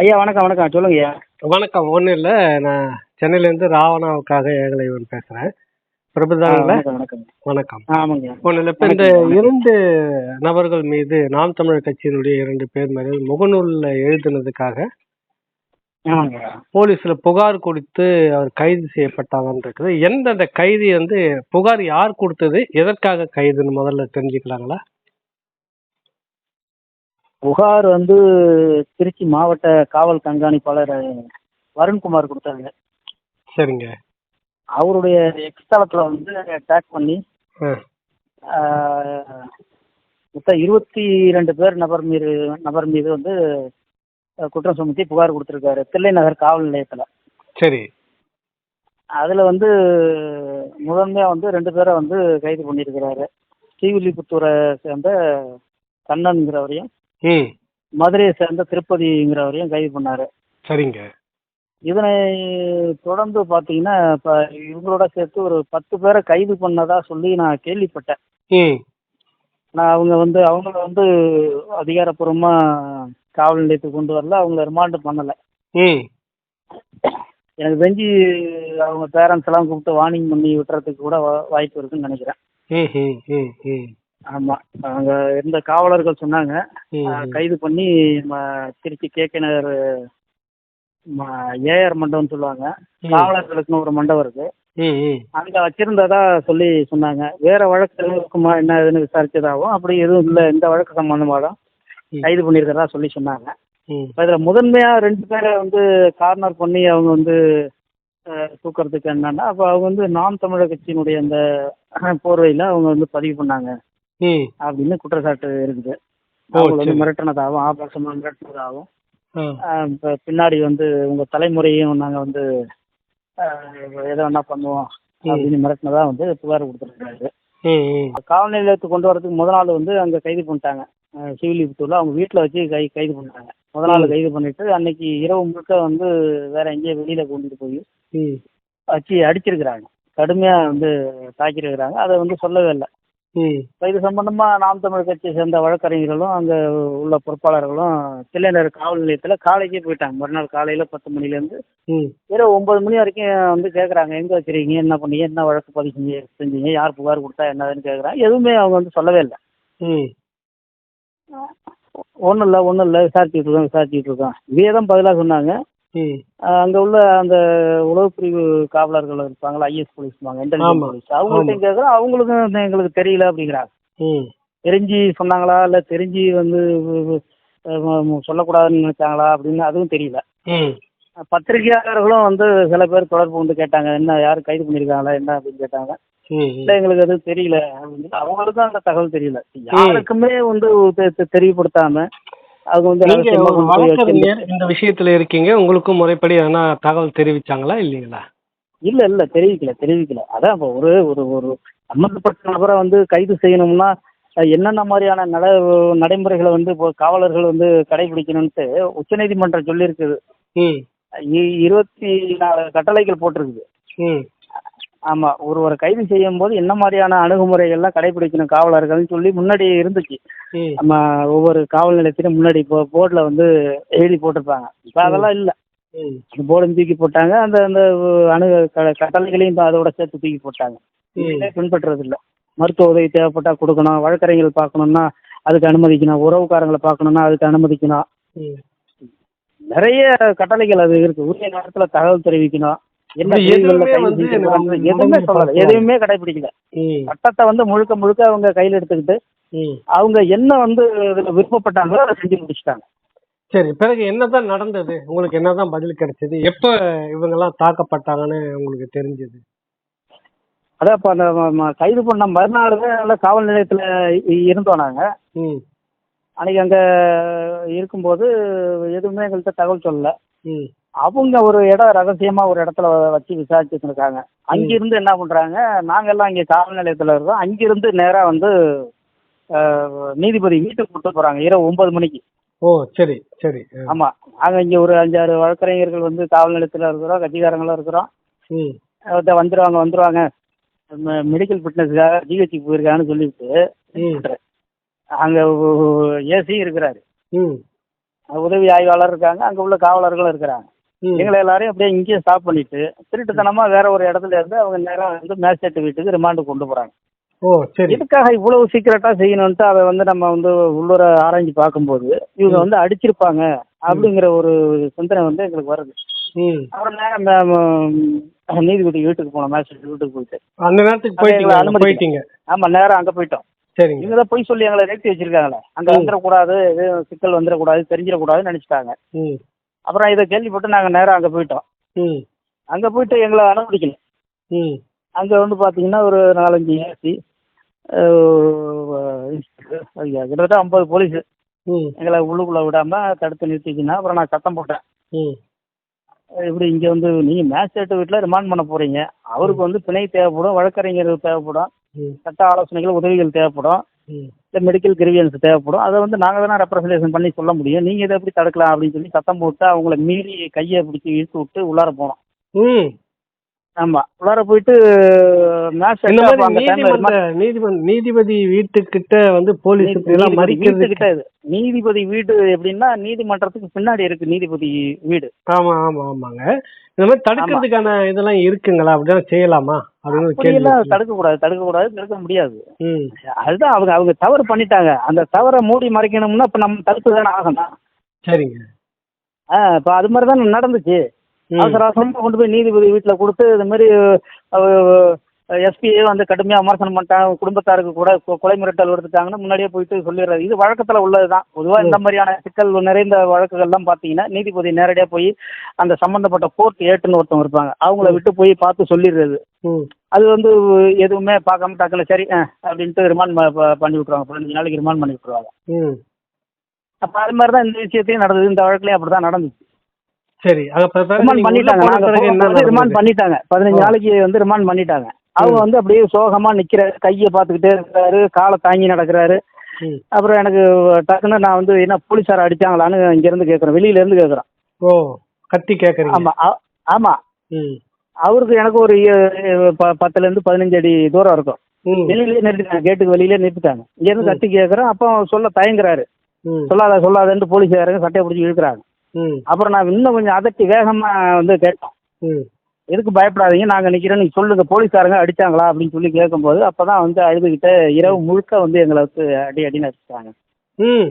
ஐயா வணக்கம் வணக்கம். சொல்லுங்க ஐயா வணக்கம். ஒன்றும் இல்லை. நான் சென்னையிலேருந்து ராவணாவுக்காக ஏகலைவன் பேசுகிறேன் பிரபுதானில் வணக்கம் வணக்கம். ஆமாங்க ஒன்றும் இல்லை. இப்போ இந்த. இரண்டு நபர்கள் மீது நாம் தமிழர் கட்சியினுடைய இரண்டு பேர் மீது முகநூலில் எழுதினதுக்காக போலீஸில் புகார் கொடுத்து அவர் கைது செய்யப்பட்டாங்கன்னு இருக்குது. எந்த அந்த கைதி வந்து புகார் யார் கொடுத்தது எதற்காக கைதுன்னு முதல்ல தெரிஞ்சுக்கலாங்களா? புகார் வந்து திருச்சி மாவட்ட காவல் கண்காணிப்பாளர் வருண்குமார் கொடுத்தாங்க. சரிங்க. அவருடைய எக்ஸ்தலத்தில் வந்து டேக் பண்ணி மொத்தம் இருபத்தி ரெண்டு பேர் நபர் மீது நபர் மீது வந்து குற்றம் சுமத்தி புகார் கொடுத்துருக்காரு. தில்லை நகர் காவல் நிலையத்தில். சரி. அதில் வந்து முதன்மையாக வந்து ரெண்டு பேரை வந்து கைது பண்ணியிருக்கிறாரு. ஸ்ரீவில்லிபுத்தூரை சேர்ந்த கண்ணன்கிறவரையும் ம். மதுரையை சேர்ந்த திருப்பதிங்கிறவரையும் கைது பண்ணாரு. சரிங்க. இதனை தொடர்ந்து பார்த்தீங்கன்னா இப்போ இவங்களோட சேர்த்து ஒரு பத்து பேரை கைது பண்ணதா சொல்லி நான் கேள்விப்பட்டேன். ம். நான் அவங்க வந்து அவங்கள வந்து அதிகாரப்பூர்வமாக காவல் நிலையத்துக்கு கொண்டு வரல அவங்கள ரிமாண்டு பண்ணலை. ம். எனக்கு தெரிஞ்சு அவங்க பேரண்ட்ஸ் எல்லாம் கூப்பிட்டு வார்னிங் பண்ணி விட்டுறதுக்கு கூட வாய்ப்பு இருக்குன்னு நினைக்கிறேன். ம் ம் ம் ம். ஆமாம் அங்கே இருந்த காவலர்கள் சொன்னாங்க. கைது பண்ணி ம, Trichy K K Nagar A R மண்டபம்னு சொல்லுவாங்க. காவலர்களுக்குன்னு ஒரு மண்டபம் இருக்கு. அங்க வச்சிருந்ததா சொல்லி சொன்னாங்க. வேற வழக்கு எதுவும் இருக்குமா என்ன ஏதுன்னு விசாரிச்சதாகவும் அப்படி எதுவும் இல்லை இந்த வழக்கு சம்பந்தமாக. கைது பண்ணியிருக்கிறதா சொல்லி சொன்னாங்க. இதில் முதன்மையா ரெண்டு பேரை வந்து கார்னர் பண்ணி அவங்க வந்து தூக்கறதுக்கு என்னன்னா அப்போ அவங்க வந்து நாம் தமிழர் கட்சியினுடைய அந்த போர்வையில் அவங்க வந்து பதிவு பண்ணாங்க. அப்படின்னு குற்றச்சாட்டு இருக்குது. அவங்க வந்து. மிரட்டினதாகவும் ஆபாசமாக மிரட்டினதாகவும் இப்ப பின்னாடி வந்து உங்க தலைமுறையும் நாங்க வந்து எதை வேணா பண்ணுவோம் அப்படின்னு மிரட்டினதா வந்து புகார் கொடுத்துருக்காரு காவல் நிலையத்துக்கு கொண்டு வரதுக்கு முத நாள் வந்து அங்க கைது பண்ணிட்டாங்க. சிவிலிபுத்தூர்ல அவங்க வீட்டுல வச்சு கை கைது பண்ணிட்டாங்க. முத நாள். கைது பண்ணிட்டு அன்னைக்கு இரவு முழுக்க வந்து வேற எங்கேயோ வெளியில கொண்டுட்டு போய் வச்சு அடிச்சிருக்கிறாங்க. கடுமையா வந்து தாக்கியிருக்கிறாங்க. அதை வந்து சொல்லவே இல்லை. இது சம்பந்தமா நாம் தமிழ் கட்சியை சேர்ந்த வழக்கறிஞர்களும் அங்க உள்ள பொறுப்பாளர்களும் தில்லைநகர் காவல் நிலையத்துல காலைக்கே போயிட்டாங்க. மறுநாள் காலையில பத்து மணில இருந்து ம். இரவு ஒன்பது மணி வரைக்கும் வந்து கேட்குறாங்க எங்கே வச்சிருக்கீங்க? என்ன பண்ணீங்க? என்ன வழக்கு பதிவு செஞ்சு செஞ்சீங்க? யார் புகார் கொடுத்தா என்னதுன்னு கேட்குறாங்க எதுவுமே அவங்க வந்து சொல்லவே இல்லை. ம். ஒன்றும் இல்லை ஒன்றும் இல்லை. விசாரிச்சுட்டு இருக்கோம் விசாரிச்சுட்டு இருக்கோம். இதே தான் பதிலாக சொன்னாங்க. அங்கே உள்ள அந்த உளவு பிரிவு காவலர்கள் இருப்பாங்களா ஐஎஸ் போலீஸ்வாங்க இன்டெலிஜென்ஸ். போலீஸ் அவங்கள்ட்டையும் கேட்குறோம் அவங்களுக்கும் எங்களுக்கு தெரியல அப்படிங்கிறாங்க. தெரிஞ்சு சொன்னாங்களா இல்லை தெரிஞ்சு வந்து சொல்லக்கூடாதுன்னு நினைச்சாங்களா அப்படின்னு அதுவும் தெரியல. பத்திரிகையாளர்களும் வந்து சில பேர் தொடர்பு கொண்டு கேட்டாங்க என்ன யாரும் கைது பண்ணியிருக்காங்களா என்ன அப்படின்னு கேட்டாங்க. இல்லை எங்களுக்கு எதுவும் தெரியல அப்படின்னு. அவங்களுக்கும் அந்த தகவல் தெரியல. யாருக்குமே வந்து தெரியப்படுத்தாம அவங்க வந்து நீங்க ஒரு வழக்கறிஞர் இந்த விஷயத்துல இருக்கீங்க. உங்களுக்கும் முறைப்படி எதனா தகவல் தெரிவிச்சாங்களா இல்லைங்களா? இல்ல இல்ல தெரிவிக்கல தெரிவிக்கல. அதான் இப்போ ஒரு ஒரு ஒரு சம்மந்தப்பட்ட நபரை வந்து கைது செய்யணும்னா என்னென்ன மாதிரியான நட நடைமுறைகளை வந்து இப்போ காவலர்கள் வந்து கடைபிடிக்கணும்ட்டு உச்சநீதிமன்றம் சொல்லியிருக்குது. இருபத்தி நாலு கட்டளைகள் போட்டிருக்குது. ம் ஆமா ஒருவரை கைது செய்யும் போது என்ன மாதிரியான அணுகுமுறைகள்லாம் கடைபிடிக்கணும் காவலர்கள்னு சொல்லி முன்னாடி இருந்துச்சு. நம்ம ஒவ்வொரு காவல் நிலையத்திலும் முன்னாடி இப்போ போர்டில் வந்து எழுதி போட்டிருப்பாங்க. இப்போ அதெல்லாம் இல்லை. போர்டும் தூக்கி போட்டாங்க. அந்த அந்த அணு க- கட்டளைகளையும் இப்ப அதோட சேர்த்து தூக்கி போட்டாங்க. பின்பற்றுறது இல்லை மருத்துவ உதவி தேவைப்பட்டா கொடுக்கணும். வழக்கறிஞர்கள் பார்க்கணும்னா அதுக்கு அனுமதிக்கணும். உறவுக்காரங்களை பார்க்கணும்னா அதுக்கு அனுமதிக்கணும். நிறைய கட்டளைகள் அது இருக்கு. உரிய நேரத்தில் தகவல் தெரிவிக்கணும். எதுவுமே சொல்லல. எதுவுமே கடைபிடிக்கல சட்டத்தை வந்து முழுக்க முழுக்க அவங்க கையில் எடுத்துக்கிட்டு அவங்க என்ன வந்து விருப்பப்பட்டாங்களோ அதை செஞ்சு முடிச்சிட்டாங்க. சரி பிறகு என்னதான் நடந்தது? உங்களுக்கு என்னதான் பதில் கிடைச்சது? எப்ப இவங்கெல்லாம் தாக்கப்பட்டாங்கன்னு உங்களுக்கு தெரிஞ்சது? அதான் இப்போ அந்த கைது பண்ண மறுநாள் தான் காவல் நிலையத்தில் இருந்தோம் நாங்கள் ம். அன்னைக்கு அங்கே இருக்கும்போது எதுவுமே எங்கள்கிட்ட தகவல் சொல்லல. அவங்க ஒரு இடம் ரகசியமாக ஒரு இடத்துல வச்சு விசாரிச்சுட்டு இருக்காங்க அங்கிருந்து என்ன பண்ணுறாங்க நாங்கெல்லாம் இங்கே காவல் நிலையத்தில் இருக்கோம். அங்கிருந்து நேராக வந்து நீதிபதி வீட்டுக்கு கூட்டு போகிறாங்க இரவு ஒன்பது மணிக்கு. ஓ சரி சரி. ஆமாம் நாங்கள் இங்கே ஒரு அஞ்சாறு வழக்கறிஞர்கள் வந்து காவல் நிலையத்தில் இருக்கிறோம் கட்சிக்காரங்களும் இருக்கிறோம். வந்துருவாங்க வந்துருவாங்க. மெடிக்கல் ஃபிட்னஸ்க்காக ஜிஹெச்சுக்கு போயிருக்காங்கன்னு சொல்லிட்டு ம். அங்கே ஏசி இருக்கிறாரு. ம். உதவி ஆய்வாளர் இருக்காங்க அங்கே உள்ள காவலர்களும் இருக்கிறாங்க. எங்களை எல்லாரையும் அப்படியே இங்கேயே ஸ்டாப் பண்ணிட்டு திருட்டுத்தனமா வேற ஒரு இடத்துல இருந்து அவங்க நேரம் வந்து மேஜிஸ்ட்ரேட் வீட்டுக்கு ரிமாண்டு கொண்டு போறாங்க. ஓ சரி. இதுக்காக இவ்வளவு சீக்கிரட்டா செய்யணும்ட்டு அதை வந்து நம்ம வந்து உள்ளூர ஆராய்ஞ்சு பார்க்கும்போது இவங்க வந்து அடிச்சிருப்பாங்க அப்படிங்கிற ஒரு சிந்தனை வந்து எங்களுக்கு வருது. அப்புறம் நேரம் நீதிபதி வீட்டுக்கு போனோம் மேஜிஸ்ட்ரேட் வீட்டுக்கு போயிட்டு. அந்த நேரத்துக்கு போயிட்டீங்க. போயிட்டீங்க. ஆமா நேரம் அங்க போயிட்டோம். சரிங்க. இவங்க தான் போய் சொல்லி எங்களை நிறுத்தி வச்சிருக்காங்களே. அங்க. வந்துடக்கூடாது எதுவும் சிக்கல் வந்துடக்கூடாது தெரிஞ்சிடக்கூடாதுன்னு நினைச்சிட்டாங்க. அப்புறம் இதை கேள்விப்பட்டு நாங்க நேரம் அங்க போயிட்டோம். ம். அங்க போயிட்டு எங்களை அனுமதிக்கல. ம். அங்க வந்து பாத்தீங்கன்னா ஒரு நாலஞ்சு ஏசி கிட்டத்தட்ட ஐம்பது போலீஸ் ம். எங்களை உள்ளுக்குள்ள விடாம தடுத்து நிறுத்திக்கினா அப்புறம் நான் சத்தம் போட்டேன். ம். இப்படி இங்க வந்து நீங்க மேஜிஸ்ட்ரேட் வீட்டில் ரிமாண்ட் பண்ண போறீங்க? அவருக்கு வந்து பிணை தேவைப்படும் வழக்கறிஞர் தேவைப்படும் சட்ட ஆலோசனைகள் உதவிகள் தேவைப்படும். ம். இல்லை மெடிக்கல் கிரிவியன்ஸ் தேவைப்படும். அதை வந்து நாங்கள் தானே ரெப்ரசன்டேஷன் பண்ணி சொல்ல முடியும். நீங்கள் இதை எப்படி தடுக்கலாம் அப்படின்னு சொல்லி சத்தம் போட்டு அவங்கள மீறி கையை பிடிச்சி இழுத்து விட்டு உள்ளார போனோம் ம். ஆமாம் உள்ளார போயிட்டு நீதிமன்ற நீதிபதி வீட்டுக்கிட்ட வந்து போலீஸ் எல்லாம் மறிக்கிறது இது. நீதிபதி வீடு எப்படின்னா நீதிமன்றத்துக்கு பின்னாடி இருக்கு நீதிபதி வீடு. ஆமா ஆமா ஆமாங்க. இந்த மாதிரி தடுக்கிறதுக்கான இதெல்லாம் இருக்குங்களா? அப்படிதான் செய்யலாமா? அப்படின்னு. தடுக்க கூடாது தடுக்க கூடாது தடுக்க முடியாது. அதுதான் அவங்க அவங்க தவறு பண்ணிட்டாங்க. அந்த தவறை மூடி மறைக்கணும்னா இப்போ நம்ம தடுப்பு தானே ஆகணும். சரிங்க. ஆ இப்போ அது மாதிரி தான் நடந்துச்சு. அவசர கொண்டு போய் நீதிபதி வீட்டில் கொடுத்து இந்த மாதிரி எஸ்பியே வந்து கடுமையாக விமர்சனம் பண்ணிட்டாங்க. குடும்பத்தாருக்கு கூட கொலை மிரட்டல் எடுத்துட்டாங்கன்னு முன்னாடியே போயிட்டு சொல்லிடுறது இது வழக்கத்தில் உள்ளது தான் பொதுவாக இந்த மாதிரியான சிக்கல் நிறைந்த வழக்குகள்லாம் பார்த்தீங்கன்னா நீதிபதி நேரடியாக போய் அந்த சம்மந்தப்பட்ட கோர்ட் ஏட்டுன்னு ஒருத்தவங்க இருப்பாங்க. அவங்கள விட்டு போய் பார்த்து சொல்லிடுறது. அது வந்து எதுவுமே பார்க்காம டக்குனு சரி அப்படின்ட்டு ரிமாண்ட் பண்ணி விட்ருவாங்க பதினஞ்சு நாளைக்கு ரிமாண்ட் பண்ணி விட்ருவாங்க ம். அப்போ அது மாதிரி தான் இந்த விஷயத்தையும் நடந்தது. இந்த வழக்குலையும் அப்படி தான் நடந்துச்சு. சரி ரிமாண்ட் பண்ணிட்டாங்க. ரிமாண்ட்? பண்ணிட்டாங்க. பதினஞ்சு. நாளைக்கு வந்து ரிமாண்ட் பண்ணிட்டாங்க. அவங்க வந்து அப்படியே சோகமா நிக்கிறாரு கையை பார்த்துக்கிட்டே இருக்கிறாரு காலை தாங்கி நடக்கிறாரு. அப்புறம் எனக்கு டக்குன்னு நான் வந்து என்ன போலீஸார் அடிச்சாங்களான்னு இங்க இருந்து கேட்கறேன் வெளியில இருந்து கேட்கறேன் ஓ கத்தி கேக்குறீங்க. ஆமா ஆமா. ம். அவருக்கு எனக்கு ஒரு பத்துல இருந்து பதினஞ்சு அடி தூரம் இருக்கும். ம். வெளியிலே நிறுத்திட்டாங்க. கேட்டுக்கு வெளியிலே நிறுத்திட்டாங்க. இங்க இருந்து. கத்தி கேட்கறேன் அப்போ சொல்ல தயங்குறாரு. சொல்லாத சொல்லாதன்ட்டு போலீஸ்காரங்க சட்டையை பிடிச்சி இழுக்கிறாங்க. அப்புறம் நான் இன்னும் கொஞ்சம் அதட்டி வேகமா வந்து கேட்டோம். ம். எதுக்கு பயப்படாதீங்க? நாங்கள் நிற்கிறோம் நீங்கள் சொல்லுங்க. போலீஸ்காரங்க அடிச்சாங்களா? அப்படின்னு சொல்லி கேட்கும்போது அப்போ தான் வந்து அழுதுகிட்ட இரவு முழுக்க வந்து எங்களை வந்து அடி அடின்னு அடிச்சிட்டாங்க. ம்.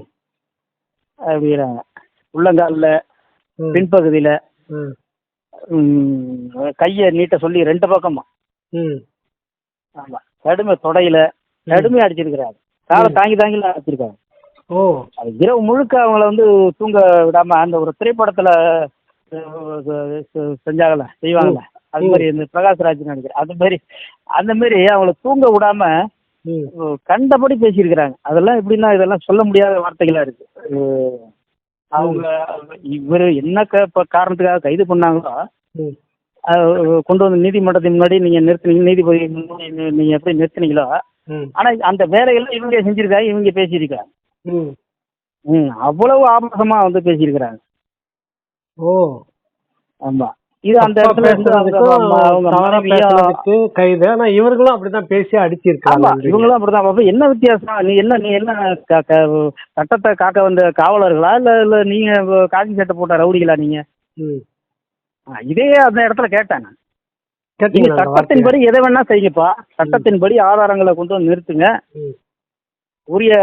அப்படிங்கிறாங்க. உள்ளங்காலில். பின்பகுதியில் ம். கையை நீட்ட சொல்லி ரெண்டு பக்கமா ம். ஆமாம் கடுமை தொடையில் கடுமையாக அடிச்சிருக்கிறாங்க காலை தாங்கி தாங்கி அடிச்சிருக்காங்க ஓ. அது இரவு முழுக்க அவங்கள வந்து தூங்க விடாமல் அந்த ஒரு திரைப்படத்தில் செஞ்சாங்கல்ல செய்வாங்கல்ல. அது. மாதிரி இந்த பிரகாஷ்ராஜ் நினைக்கிறேன். அது மாதிரி அந்த மாதிரி அவங்கள தூங்க விடாமல் ம். கண்டபடி பேசியிருக்கிறாங்க. அதெல்லாம் எப்படின்னா இதெல்லாம் சொல்ல முடியாத வார்த்தைகளா இருக்கு. அவங்க இவர் என்ன காரணத்துக்காக கைது பண்ணாங்களோ கொண்டு வந்து நீதிமன்றத்தின் முன்னாடி நீங்க நிறுத்துனீங்க நீதிபதி நீங்க எப்படி நிறுத்துனீங்களோ ஆனா அந்த வேலையெல்லாம் இவங்க செஞ்சிருக்காங்க இவங்க பேசியிருக்காங்க ம். ம் அவ்வளவு ஆபாசமா வந்து பேசியிருக்கிறாங்க. ஓ. ஆமா. இது அந்த இடத்துல இருந்து அவங்க கைது. ஆனா இவர்களும் அப்படிதான் பேசி அடிச்சிருக்காங்க இவங்களும் அப்படிதான் அப்ப என்ன வித்தியாசம்? நீ என்ன நீ என்ன சட்டத்தை காக்க வந்த காவலர்களா? இல்ல இல்ல நீங்க காக்கி சட்டை போட்ட ரவுடிகளா நீங்க? இதே அந்த இடத்துல கேட்டேன். நீங்க? சட்டத்தின்படி எதை வேணா செய்யுங்கப்பா. சட்டத்தின்படி ஆதாரங்களை கொண்டு வந்து நிறுத்துங்க. உரிய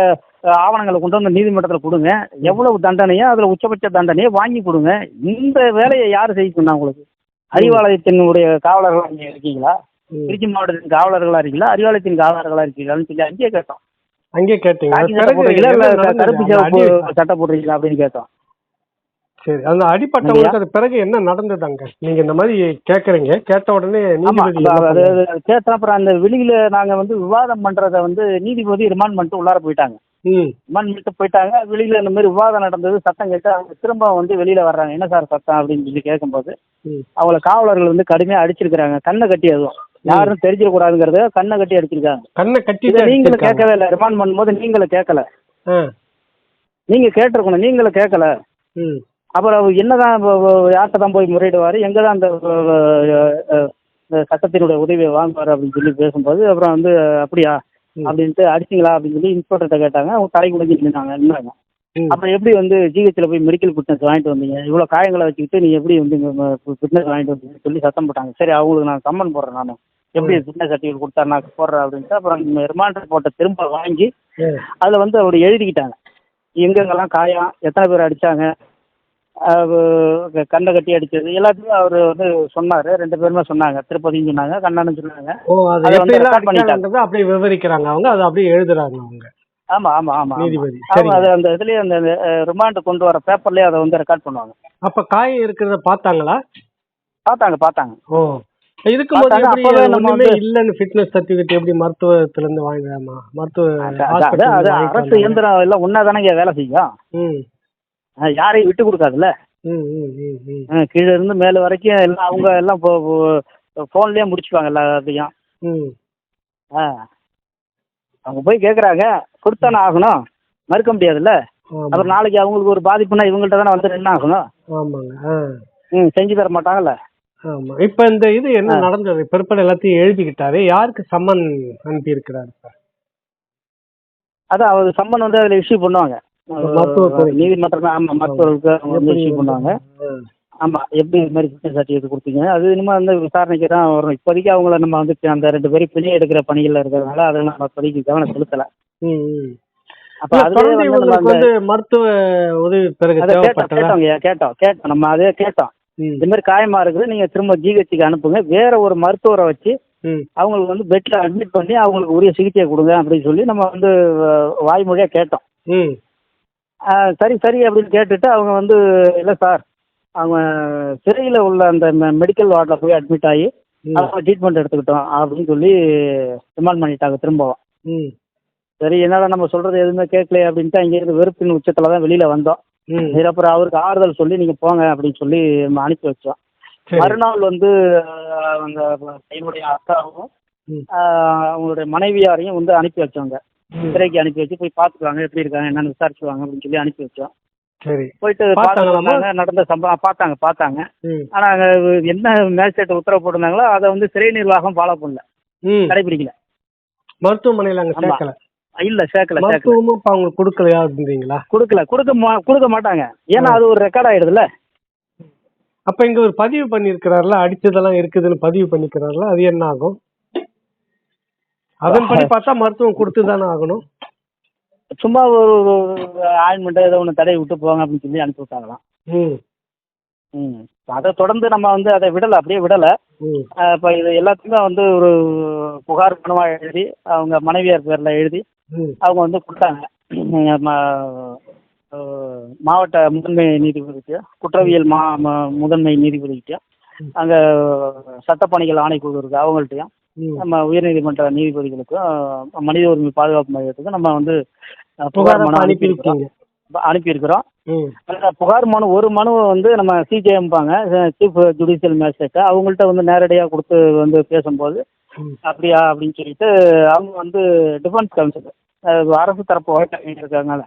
ஆவணங்களை கொண்டு வந்து நீதிமன்றத்தில் கொடுங்க. எவ்வளவு தண்டனையோ அதுல உச்சபட்ச தண்டனையை வாங்கி கொடுங்க. இந்த வேலையை யார் செய்ய சொன்னா உங்களுக்கு? அறிவாலயத்தினுடைய காவலர்களா நீங்க இருக்கீங்களா. திருச்சி மாவட்டத்தின் காவலர்களா இருக்கீங்களா? அறிவாலயத்தின் காவலர்களா இருக்கீங்களான்னு சொல்லி அங்கேயே கேட்டோம். அங்கே கேட்டீங்க. காக்கி சட்டை பிறகு போடுறீங்களா என்ன இல்ல நடந்தது? கருப்பு சிவப்பு சட்டை போடுறீங்களா அப்படின்னு கேட்டோம். சரி அந்த அடிப்பட்டவங்களுக்கு அது பிறகு என்ன நடந்தது அங்க நீங்க இந்த மாதிரி கேக்குறீங்க. கேட்ட உடனே நீதிபதி கேட்டா அப்புறம் அந்த வெளியில நாங்க வந்து விவாதம் பண்றத வந்து நீதிபதி ரிமாண்ட் பண்ணிட்டு உள்ளார போயிட்டாங்க. ம். ரிமாண்ட் பண்ணிட்டு போயிட்டாங்க. வெளியில இந்த மாதிரி விவாதம் நடந்தது. சத்தம் கேட்டு அவங்க திரும்ப வந்து வெளியில வர்றாங்க. என்ன சார் சத்தம் அப்படின்னு சொல்லி கேட்கும்போது அவங்கள காவலர்கள் வந்து கடுமையா அடிச்சிருக்கிறாங்க. கண்ணை கட்டி அதுவும். யாரும் தெரிஞ்சிடக்கூடாதுங்கிறத கண்ணை கட்டி அடிச்சிருக்காங்க. கண்ணை கட்டிட்டு நீங்களும். கேட்கவே இல்லை. ரிமாண்ட் பண்ணும்போது நீங்களும் கேட்கல. நீங்க கேட்டிருக்கணும். நீங்களும் கேட்கல. ம். அப்புறம் என்னதான் யார்கிட்ட தான் போய் முறையிடுவார்? எங்கே தான் அந்த சட்டத்தினுடைய உதவியை வாங்குவார் அப்படின்னு சொல்லி பேசும்போது அப்புறம் வந்து அப்படியா. அப்படின்ட்டு அடிச்சிங்களா அப்படின்னு சொல்லி இன்ஸ்பெக்டர்கிட்ட கேட்டாங்க. அவங்க தலை குடிஞ்சு நின்னாங்க நின்னாங்க ம். அப்புறம் எப்படி வந்து ஜிஹெச்சில் போய் மெடிக்கல் ஃபிட்னஸ் வாங்கிட்டு வந்தீங்க? இவ்வளோ காயங்களை வச்சுக்கிட்டு நீ எப்படி வந்து ஃபிட்னஸ் வாங்கிட்டு வந்தீங்கன்னு சொல்லி சத்தம் போட்டாங்க. சரி அவங்களுக்கு நான் கம்மன் போடுறேன் நான். எப்படி ஃபிட்னஸ் சர்டிஃபிகேட் கொடுத்தா நான் போடுறேன் அப்படின்ட்டு அப்புறம் ரிமாண்ட் ரிப்போர்ட்டை திரும்ப வாங்கி. அதில் வந்து அவர் எழுதிக்கிட்டாங்க. எங்கெங்கெல்லாம் காயம் எத்தனை பேர் அடித்தாங்க கண்ணை கட்டி அடிச்சது. எல்லாத்தையும் அவர் வந்து சொன்னார். ரெண்டு பேருமே சொன்னாங்க. திருப்பதியும் சொன்னாங்க கண்ணன்னு சொன்னாங்க. ஓ அது அதை வந்து எப்படிலாம் record பண்ணிட்டாங்க. அடிச்சாங்கன்றதை அப்படியே விவரிக்கிறாங்க அவங்க. அதை அப்படியே எழுதுறாங்க அவங்க. ஆமாம் ஆமாம் ஆமாம் நீதிபதி. ஆமாம் சரி அது அந்த இதுலேயே அந்த ரிமாண்ட் கொண்டு வர பேப்பர்லேயே அதை வந்து ரெக்கார்ட் பண்ணுவாங்க. அப்ப காயம் இருக்கிறத பார்த்தாங்களா? பார்த்தாங்க பார்த்தாங்க. ஓ. இருக்கும்போது பார்த்தாங்க, எப்படி அப்பவே நம்ம ஒண்ணுமே வந்து- இல்லைன்னு ஃபிட்னஸ் சர்டிபிகேட் எப்படி மருத்துவத்துல இருந்து வாங்குறாமா மருத்துவ அது- அது- hospital அது ல அரசு. இயந்திரம் எல்லாம் ஒன்றா தானே வேலை செய்யும். ம். யாரையும் விட்டு கொடுக்காதுல்ல? ம் ம் ம் ம். அஹ் கீழ இருந்து மேலே வரைக்கும் எல்லாம் அவங்க எல்லாம் ஃபோன்லேயே முடிச்சுப்பாங்க எல்லாத்தையும். ம். ஆ அவங்க போய் கேட்குறாங்க கொடுத்தானே ஆகணும். மறுக்க முடியாதுல்ல? அப்புறம் நாளைக்கு அவங்களுக்கு ஒரு பாதிப்புனா இவங்கள்ட்ட தானே வந்து என்ன ஆகணும்? ஆமாங்க. ம் செஞ்சு தர மாட்டாங்கல்ல? ஆமா. இப்ப இந்த இது என்ன நடந்தது? பிற்பட எல்லாத்தையும் எழுதிக்கிட்டாரு யாருக்கு சம்மன் அனுப்பி இருக்கிறாரு அதான் அவர் சம்மன் வந்து அதில் இஷ்யூ பண்ணுவாங்க. நீதிமன்றம் ஆமாம் மருத்துவர்களுக்கு அவங்க வந்து இஷ்யூ பண்ணுவாங்க ஆமாம் எப்படி இது மாதிரி ஃபிட்னஸ் சர்டிஃபிகேட் கொடுத்தீங்க? அது இனிமேல் வந்து விசாரணைக்கு தான் வரும் இப்போதைக்கு அவங்கள நம்ம வந்து அந்த ரெண்டு பேரும் பிணை எடுக்கிற பணிகளில் இருக்கிறதுனால அதை நம்ம இப்போதைக்கு கவனம் செலுத்தலை. அப்போ அதுவே வந்து மருத்துவ உதவி பிறகு கேட்டோம் கேட்டோம் கேட்டோம். நம்ம அதே கேட்டோம். இந்த மாதிரி காயமா இருக்குது நீங்கள் திரும்ப ஜிஹெச்சுக்கு அனுப்புங்க. வேற ஒரு மருத்துவரை வச்சு அவங்களுக்கு வந்து பெட்டில் அட்மிட் பண்ணி அவங்களுக்கு உரிய சிகிச்சையை கொடுங்க அப்படின்னு சொல்லி நம்ம வந்து அஹ், வாய்மொழியாக கேட்டோம். ம் ஆஹ், சரி சரி அப்படின்னு கேட்டுட்டு அவங்க வந்து இல்லை சார் அவங்க சிறையில் உள்ள அந்த மெடிக்கல் வார்டில் போய் அட்மிட் ஆகி ம். அவங்க ட்ரீட்மெண்ட் எடுத்துக்கிட்டோம் அப்படின்னு சொல்லி ரிமாண்ட் பண்ணிட்டாங்க திரும்பவும் ம் சரி என்னடா நம்ம சொல்கிறது எதுவுமே கேட்கல அப்படின்ட்டு அங்கேருந்து வெறுப்பின் உச்சத்தில் தான் வெளியில் வந்தோம் ம் சரி அப்புறம் அவருக்கு ஆறுதல் சொல்லி நீங்கள் போங்க அப்படின்னு சொல்லி நம்ம அனுப்பி வச்சோம் மறுநாள் வந்து அவங்க என்னுடைய அக்காவும் ம். அவங்களுடைய மனைவியாரையும் வந்து அனுப்பி வச்சோங்க ம். சிறைக்கு அனுப்பி வச்சு போய் பார்த்துக்குவாங்க எப்படி இருக்காங்க என்னன்னு விசாரிச்சுவாங்க அப்படின்னு சொல்லி அனுப்பி வச்சோம். சரி. போயிட்டு பார்த்து பார்த்தாங்களாம்மா? வந்தாங்க நடந்த சம்பவம் பார்த்தாங்க பார்த்தாங்க. ம். ஆனால் அங்கே என்ன மேஜிஸ்ட்ரேட் உத்தரவு போட்டிருந்தாங்களோ அதை வந்து சிறை நிர்வாகம் ஃபாலோ பண்ணல. கடைபிடிக்கல. மருத்துவமனையில அங்க. சேர்க்கல? இல்ல சேர்க்கல மருத்துவமும் இப்ப அவங்களுக்கு கொடுக்கலையா இருந்தீங்களா கொடுக்கல கொடுக்க கொடுக்க மாட்டாங்க. ஏன்னா அது ஒரு ரெக்கார்ட் ஆயிடுதுல்ல. அப்ப இங்க ஒரு பதிவு பண்ணிருக்கிறாருல அடிச்சதெல்லாம் இருக்குதுன்னு பதிவு பண்ணிக்கிறாருல அது என்ன ஆகும்? அதன்படி பார்த்தா மருத்துவம் கொடுத்து தானே ஆகணும். சும்மா ஒரு ஆயின்மெண்ட் ஏதோ ஒன்று தடவி விட்டு போங்க அப்படின்னு சொல்லி அனுப்பி விட்டாங்களாம். ம். ம். அதை தொடர்ந்து நம்ம வந்து அதை விடலை அப்படியே விடலை. இப்போ இது எல்லாத்துக்குமே வந்து ஒரு புகார் மனுவாக எழுதி அவங்க மனைவியார் பேரில் எழுதி அவங்க வந்து கொடுத்தாங்க. மாவட்ட முதன்மை நீதிபதிக்கு குற்றவியல் மா முதன்மை நீதிபதிக்கு அங்கே சட்டப்பணிகள் ஆணைக்குழு இருக்குது அவங்கள்ட்டையும். நம்ம உயர்நீதிமன்ற நீதிபதிகளுக்கும் மனித உரிமை பாதுகாப்பு மையத்துக்கும் நம்ம வந்து புகார் மனு அனுப்பியிருக்கீங்க. அனுப்பியிருக்கிறோம். புகார் மனு ஒரு மனுவை வந்து நம்ம சிஜேஎம்பாங்க சீஃப் ஜுடிஷியல் மேஜிஸ்ட்ரேட்டை அவங்கள்ட்ட வந்து நேரடியாக கொடுத்து வந்து பேசும்போது. அப்படியா? அப்படின்னு சொல்லிட்டு அவங்க வந்து டிஃபென்ஸ் கவுன்சில் அரசு தரப்பு வழக்கறிஞர் இருக்காங்கல்ல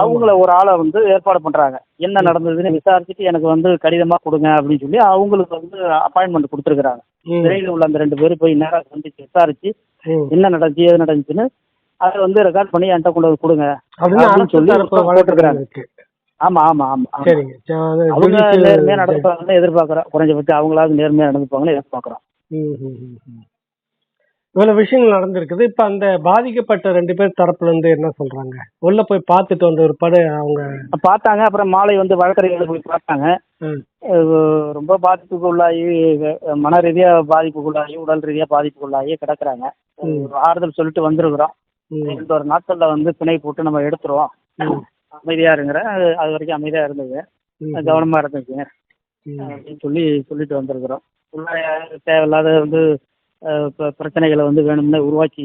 அவங்கள ஒரு ஆளை வந்து ஏற்பாடு பண்ணுறாங்க என்ன நடந்ததுன்னு விசாரிச்சுட்டு எனக்கு வந்து கடிதமாக கொடுங்க அப்படின்னு சொல்லி அவங்களுக்கு வந்து அப்பாயின்மெண்ட் கொடுத்துருக்குறாங்க. சிறையில் உள்ள அந்த ரெண்டு பேரும் போய் நேராக சந்திச்சு விசாரிச்சு என்ன நடந்துச்சு ஏது நடந்துச்சுன்னு அதை வந்து ரெக்கார்ட் பண்ணி என்கிட்ட கொண்டு வந்து கொடுங்க. அப்படின்னு சொல்லி சரிங்க. ச- அது அவங்க நேர்மையா. நடந்துப்பாங்கன்னு எதிர்பார்க்குறோம் குறைஞ்சபட்சம் அவங்களாவது நேர்மையா நடந்துப்பாங்கன்னு எதிர்பார்க்குறோம். இவ்வளவு விஷயங்கள் நடந்திருக்குது. இப்ப அந்த பாதிக்கப்பட்ட ரெண்டு பேர் தரப்புல இருந்து என்ன சொல்றாங்க? உள்ள போய் பார்த்துட்டு வந்த ஒரு படு அவங்க பார்த்தாங்க. அப்புறம் மாலை வந்து வழக்கறிஞர்கள் போய் பார்த்தாங்க. ரொம்ப பாதிப்புக்குள்ளாகி அஹ் மன ரீதியாக பாதிப்புக்குள்ளாகி உடல் ரீதியாக பாதிப்புக்குள்ளாகி கிடக்குறாங்க. ஆறுதல் சொல்லிட்டு வந்திருக்கிறோம். இந்த ஒரு நாட்களில் வந்து பிணை போட்டு நம்ம எடுத்துருவோம். ம், அமைதியாக இருங்கிற அது வரைக்கும் அமைதியாக இருந்தது. ம், கவனமாக இருந்துச்சு. அப்படின்னு சொல்லி சொல்லிட்டு வந்திருக்கிறோம். தேவையில்லாத வந்து பிரச்சனைகளை வந்து வேணும்னே உருவாக்கி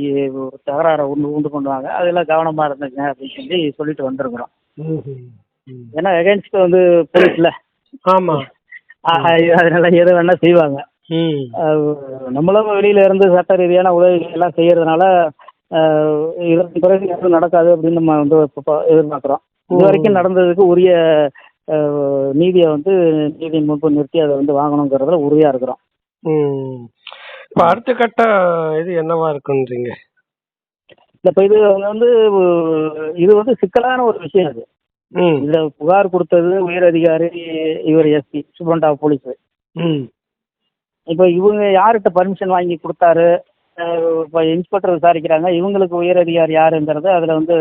தகராறை உண்டு உண்டு பண்ணுவாங்க. அதெல்லாம் கவனமாக இருந்துங்க அப்படின்னு சொல்லி சொல்லிட்டு வந்திருக்கிறோம். ஏன்னா எகென்ஸ்ட் வந்து போலீஸ்ல ஆமா. அதனால எது வேணா செய்வாங்க. நம்மளும் வெளியில இருந்து சட்ட ரீதியான உதவிகள் எல்லாம் செய்யறதுனால இதற்கு பிறகு எதுவும் நடக்காது அப்படின்னு நம்ம வந்து இப்ப எதிர்பார்க்குறோம். இது வரைக்கும் நடந்ததுக்கு உரிய நீதியை வந்து நீதி முன்பு நிறுத்தி அதை வந்து வாங்கணுங்கிறதுல உறுதியா இருக்கிறோம். இப்ப அடுத்த கட்ட இது என்னவா இருக்குன்றீங்க? இப்ப இது வந்து இது வந்து சிக்கலான ஒரு விஷயம் அது. இதுல புகார் கொடுத்தது உயர் அதிகாரி இவர் எஸ்பி சூப்பரண்ட் ஆஃப் போலீஸ். ம். இப்போ இவங்க யார்கிட்ட பர்மிஷன் வாங்கி கொடுத்தாரு? இப்போ இன்ஸ்பெக்டர் விசாரிக்கிறாங்க. இவங்களுக்கு உயர் அதிகாரி யாருங்கிறத அதில் வந்து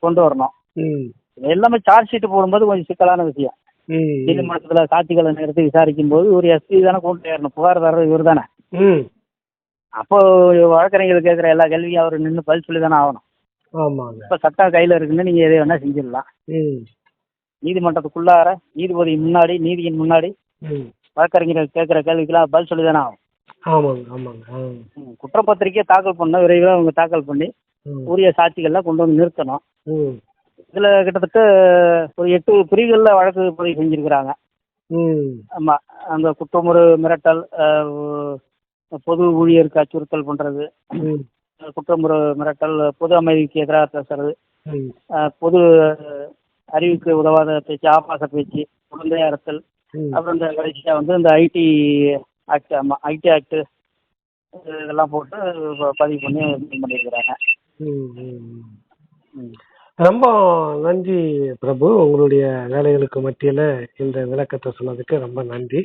கொண்டு வரணும். எல்லாமே சார்ஜ் ஷீட் போடும்போது கொஞ்சம் சிக்கலான விஷயம். ம். நீதிமன்றத்தில் சாட்சிகளை நிறுத்தி விசாரிக்கும் போது ஒரு எஸ்பி தானே கொண்டு வரணும் புகார் தர்றது இவர் தானே ம். அப்போ வழக்கறிஞர் கேட்குற எல்லா கேள்வியும் அவர் நின்று பதில் சொல்லி தானே ஆகணும். ஆமாங்க. இப்போ சட்டம் கையில் இருக்குன்னு நீங்கள் எதை வேணால் செஞ்சிடலாம். ம். நீதிமன்றத்துக்குள்ளார நீதிபதி முன்னாடி நீதியின் முன்னாடி ம். வழக்கறிஞர்கள் கேட்குற கேள்விக்கெல்லாம் பதில் சொல்லி தானே ஆகும் ஆமாங்க ஆமாங்க ஆ. ம், குற்றப்பத்திரிக்கை தாக்கல் பண்ண விரைவில் அவங்க தாக்கல் பண்ணி ம். உரிய சாட்சிகள்லாம் கொண்டு வந்து நிறுத்தணும். ம். இதில் கிட்டத்தட்ட ஒரு எட்டு பிரிவுகளில் வழக்கு பதிவு செஞ்சுருக்கிறாங்க. ம். ஆமாம் அந்த குற்றமுறை மிரட்டல் அஹ், பொது ஊழியருக்கு அச்சுறுத்தல் பண்ணுறது குற்றமுறை மிரட்டல் பொது அமைதிக்கு எதிராக பேசுறது பொது அறிவுக்கு உதவாத பேச்சு ஆபாச பேச்சு குழந்தை அரசல் அப்புறம் இந்த கடைசியாக வந்து இந்த ஐடி ஆக்ட் ஆமாம் ஐடி ஆக்ட் இதெல்லாம் போட்டு பதிவு பண்ணி பண்ணியிருக்கிறாங்க. ரொம்ப நன்றி பிரபு. உங்களுடைய வேலைகளுக்கு மத்தியில இந்த விளக்கத்தை சொன்னதுக்கு ரொம்ப நன்றி.